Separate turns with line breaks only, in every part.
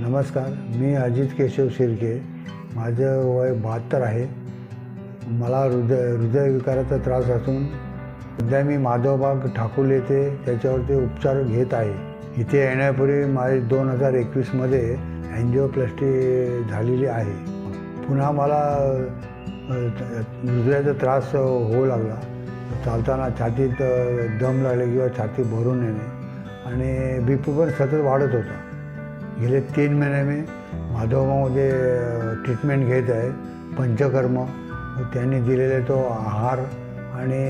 नमस्कार मी अजित केशव शिर्के. माझं वय बहात्तर आहे. मला हृदय हृदयविकाराचा त्रास असून सध्या मी माधवबाग ठाकूर येथे त्याच्यावरती उपचार घेत आहे. इथे येण्यापूर्वी माझे दोन हजार एकवीसमध्ये अँजिओप्लास्टी झालेली आहे. पुन्हा मला हृदयाचा त्रास होऊ लागला. चालताना छातीत दम लागले किंवा छाती भरून येणे. आणि बी पी पण सतत वाढत होता. गेले तीन महिने मी माधवमामध्ये ट्रीटमेंट घेत आहे पंचकर्म. त्यांनी दिलेले तो आहार आणि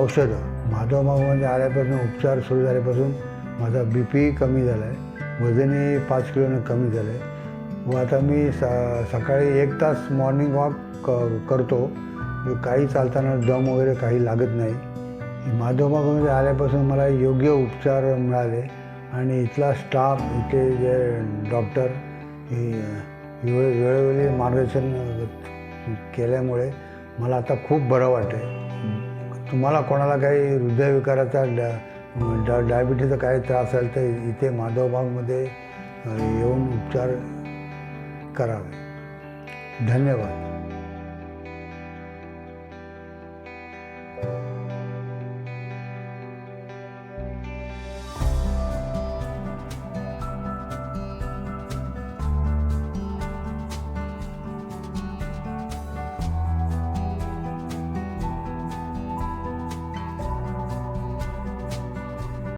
औषधं. माधवमागमध्ये आल्यापासून उपचार सुरू झाल्यापासून माझा बी पी कमी झाला आहे वजनही पाच किलोनं कमी झालं आहे व आता मी स सकाळी एक तास मॉर्निंग वॉक क करतो. काही चालताना दम वगैरे काही लागत नाही. माधवमागमध्ये आल्यापासून मला योग्य उपचार मिळाले. आणि इथला स्टाफ इथे जे डॉक्टर हे वेळोवेळी मार्गदर्शन केल्यामुळे मला आता खूप बरं वाटते तुम्हाला कोणाला काही हृदयविकाराचा डा डा डायबिटीचा काही त्रास असेल तर इथे माधवबागमध्ये येऊन उपचार करावे. धन्यवाद.